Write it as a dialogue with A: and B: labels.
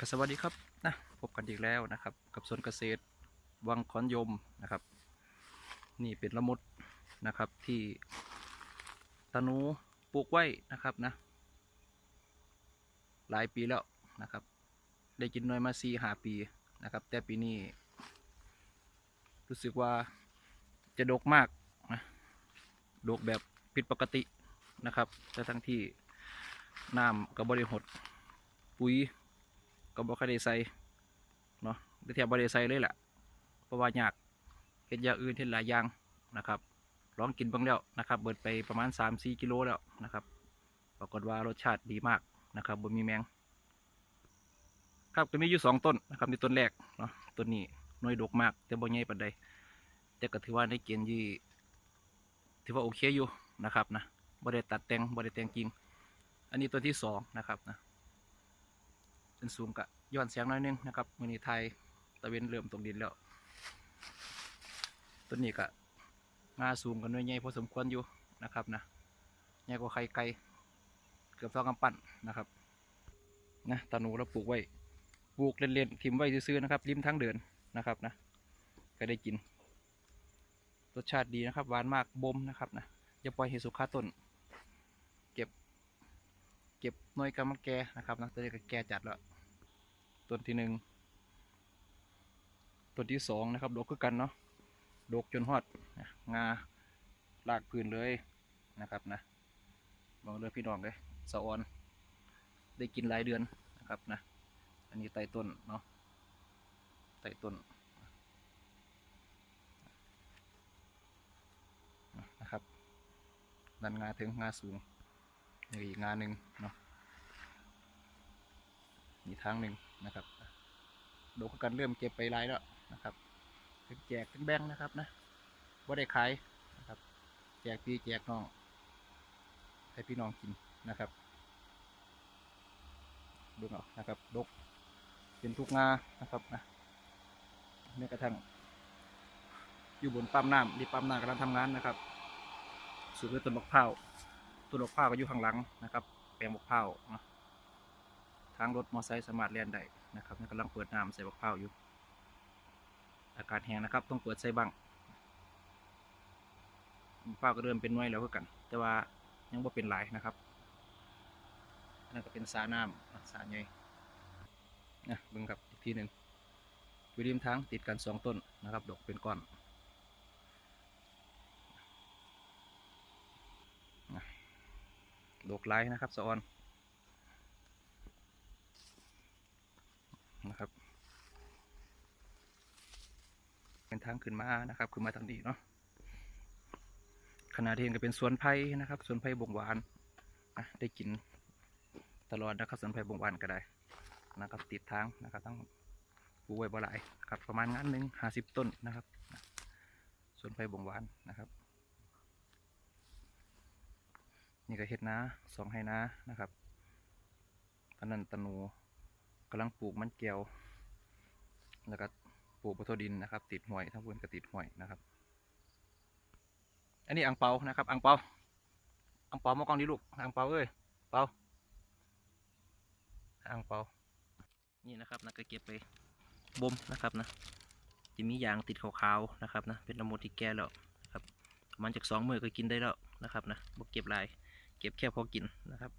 A: ก็สวัสดีครับนะพบกันอีกแล้วนะครับ กับสวนเกษตรวังขอนยมนะครับ นี่เป็นละมุดนะครับที่ตะหนูปลูกไว้นะครับนะ หลายปีแล้วนะครับ ได้กินน้อยมาสี่หาปีนะครับ แต่ปีนี้ รู้สึกว่าจะดกมากนะดกแบบผิดปกตินะครับแต่ทั้งที่น้ำกับบริหดปุ๋ย ก็บ่ค่อยได้ใส่เนาะได้แทบบ่ได้ใส่เลยแหละเพราะว่ายากเฮ็ดอย่างอื่นเฮ็ดหลายอย่างนะครับ ลองกินบ้างแล้วนะครับ เบิดไปประมาณ 3-4 กิโลแล้วนะครับ ปรากฏว่ารสชาติดีมากนะครับบ่มีแมง ครับก็มีอยู่สองต้นนะครับมีต้นแรกเนาะต้นนี้น่วยดกมาก แต่บ่ใหญ่ปานใดแต่ก็ถือว่าในเกณฑ์ที่ถือว่าโอเคอยู่นะครับนะบ่ได้ตัดแต่งบ่ได้แต่งกิ่งอันนี้ตัวที่สองนะครับนะ เป็นสูงกะย้อนเสียงหน้อยนึงนะครับมือนีไทยตะเวนเริ่มตกดินแล้วต้นนี้กะงาสูงกันด้วยใหญ่พอสมควรอยู่นะครับนะใหญ่กว่าไข่ไก่เกือบสองกำปั้นนะครับนะตาหนูเราปลูกไว้ปลูกเล่นๆทิมไว้ซื้อๆนะครับริมทางเดินนะครับนะก็ได้กินรสชาติดีนะครับหวานมากบ่มนะครับนะอย่าปล่อยให้สุกคาต้น เก็บ เก็บน่วยกำมันแกนะครับนะตัวนี้ก็แกจัดแล้ว ต้นที่หนึ่งต้นที่สองนะครับดกคือกันเนาะดกจนฮอดงาลากพื้นเลยนะครับนะมองเลยพี่น้องเลยสะออนได้กินหลายเดือนนะครับนะ อันนี้ไต่ต้นเนาะไต่ต้นนะครับดันงาถึงงาสูงอีกงาหนึ่งเนาะ มีทางหนึ่งนะครับโดกกันเริ่มเก็บไปหลายแล้วนะครับถึงแจกถึงแบ่งนะครับนะว่าได้ขายนะครับ แจกพี่แจกน้อง ให้พี่น้องกินนะครับดูเอานะครับดกเป็นทุกงานะครับนะแม้กระทั่งอยู่บนปั๊มน้ำนี่ปั๊มน้ำกำลังทำงานนะครับสูงด้วยต้นมะพร้าวต้นมะพร้าวก็อยู่ข้างหลังนะครับ แปลงมะพร้าวนะ ทางรถมอไซค์สามารถเลียนได้นะครับกำลังเปิดน้ำใส่บักพร้าอยู่ อากาศแห้งนะครับ ต้องเปิดใส่บังบักพร้าก็เริ่มเป็นหน่วยแล้วคือกัน แต่ว่ายังบ่เป็นหลายนะครับนั่นก็เป็นสาน้ำสาใหญ่นะเบิ่งครับอีกทีหนึ่งอยู่ริมทางติดกันสองต้นนะครับ ดอกเป็นก้อนดอกไล่นะครับสะออน นะครับ เป็น ทางขึ้นมานะครับขึ้นมาทางนี้เนาะขณะที่เห็นก็เป็นสวนไผ่นะครับสวนไผ่บงหวานอะได้กินตลอดนะครับสวนไผ่บงหวานก็ได้นะครับติดทางนะครับต้องปูไว้บ่หลายครับประมาณงานหนึ่งห้าสิบต้นนะครับสวนไผ่บงหวานนะครับ นี่ก็เห็ดนาสองไฮนานะครับตอนนั้นตะนูกำลังปลูกมันแก้วแล้วก็ ปลูกบทดินนะครับ ติดห่วยทั้งบนก็ติดห่วยนะครับ อันนี้อังเปานะครับอังเปาอังเปามากองดีลูกอังเปาเอ้ยเปาอังเปานี่นะครับนะก็เก็บไปบ่มนะครับนะจะมียางติดขาวๆนะครับนะเป็นละมุดที่แก่แล้วครับมันจากสองมือก็กินได้แล้วนะครับนะบ่เก็บลาย เก็บแค่พอกินนะครับ